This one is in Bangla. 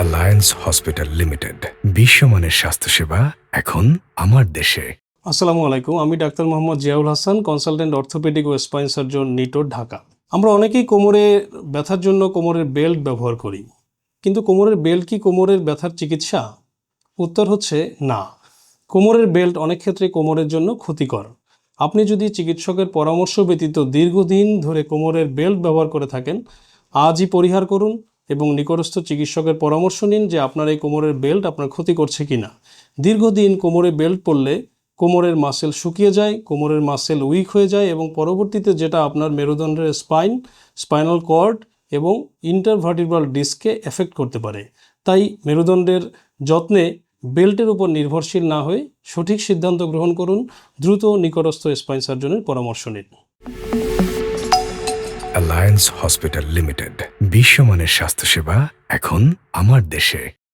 অ্যালায়েন্স হসপিটাল লিমিটেড বিশ্বমানের স্বাস্থ্যসেবা এখন আমার দেশে। আসসালামু আলাইকুম, আমি doctor Mohammad Ziaul Hasan consultant orthopedic ও স্পাইন সার্জন নিটোর ঢাকা। আমরা অনেকেই কোমরে ব্যথার জন্য কোমরের বেল্ট ব্যবহার করি, কিন্তু কোমরের বেল্ট কি কোমরের ব্যথার চিকিৎসা? উত্তর হচ্ছে না। কোমরের বেল্ট অনেক ক্ষেত্রে কোমরের জন্য ক্ষতিকর। আপনি যদি চিকিৎসকের পরামর্শ ব্যতীত দীর্ঘদিন ধরে কোমরের বেল্ট ব্যবহার করে থাকেন, আজই পরিহার করুন। এবং নিকটস্থ চিকিৎসকের পরামর্শ নিন যে আপনার এই কোমরের বেল্ট আপনার ক্ষতি করছে কিনা। দীর্ঘদিন কোমরে বেল্ট পরলে কোমরের মাসেল শুকিয়ে যায়, কোমরের মাসেল উইক হয়ে যায় এবং পরবর্তীতে যেটা আপনার মেরুদণ্ডের স্পাইন, স্পাইনাল কর্ড এবং ইন্টারভার্টিব্রাল ডিস্কে এফেক্ট করতে পারে। তাই মেরুদণ্ডের যত্নে বেল্টের উপর নির্ভরশীল না হয়ে সঠিক সিদ্ধান্ত গ্রহণ করুন। দ্রুত নিকটস্থ স্পাইন সার্জনের পরামর্শ নিন। অ্যালায়েন্স হসপিটাল লিমিটেড বিশ্বমানের স্বাস্থ্যসেবা এখন আমার দেশে।